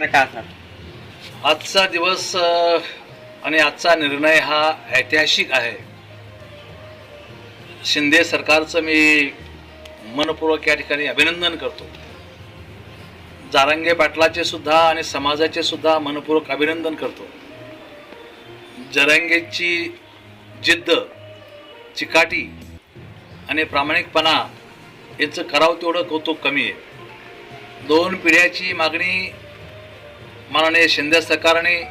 काय असणार? आजचा दिवस आणि आजचा निर्णय हा ऐतिहासिक आहे. शिंदे सरकारचं मी मनपूर्वक या ठिकाणी अभिनंदन करतो. जारंगे पाटलाचे सुद्धा आणि समाजाचे सुद्धा मनपूर्वक अभिनंदन करतो. जरंगेची जिद्द चिकाटी आणि प्रामाणिकपणा यांचं करावं तेवढं कौतुक कमी आहे. दोन पिढ्याची मागणी माननीय शिंदे सरकारने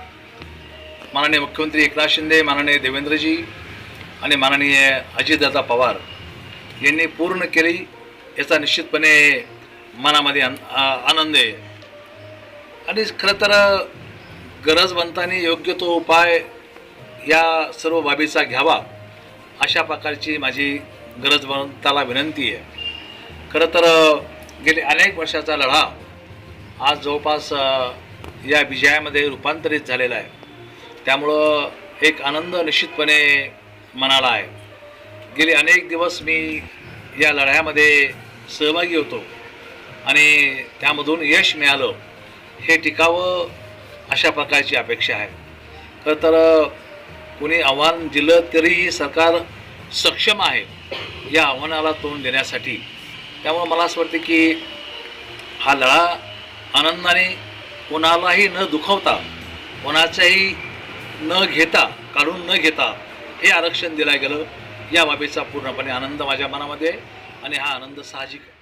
माननीय मुख्यमंत्री एकनाथ शिंदे माननीय देवेंद्रजी आणि माननीय अजितदादा पवार यांनी पूर्ण केली. याचा निश्चितपणे मनामध्ये आन- आ- आनंद आहे. आणि खरं तर गरजवंतांनी योग्य तो उपाय या सर्व बाबीचा घ्यावा अशा प्रकारची माझी गरजवंताला विनंती आहे. खरं तर गेले अनेक वर्षाचा लढा आज जवळपास या विजयामध्ये रूपांतरित झालेला आहे. त्यामुळं एक आनंद निश्चितपणे मनाला आहे. गेले अनेक दिवस मी या लढ्यामध्ये सहभागी होतो आणि त्यामधून यश मिळालं हे टिकावं अशा प्रकारची अपेक्षा आहे. खरं तर कुणी आव्हान दिलं तरीही सरकार सक्षम आहे या आव्हानाला तोंड देण्यासाठी. त्यामुळं मला असं वाटतं की हा लढा आनंदाने कोणालाही न दुखवता कोणाचाही न घेता काढून न घेता हे आरक्षण दिलं गेलं. या बाबीचा पूर्णपणे आनंद माझ्या मनामध्ये आहे आणि हा आनंद साहजिक आहे.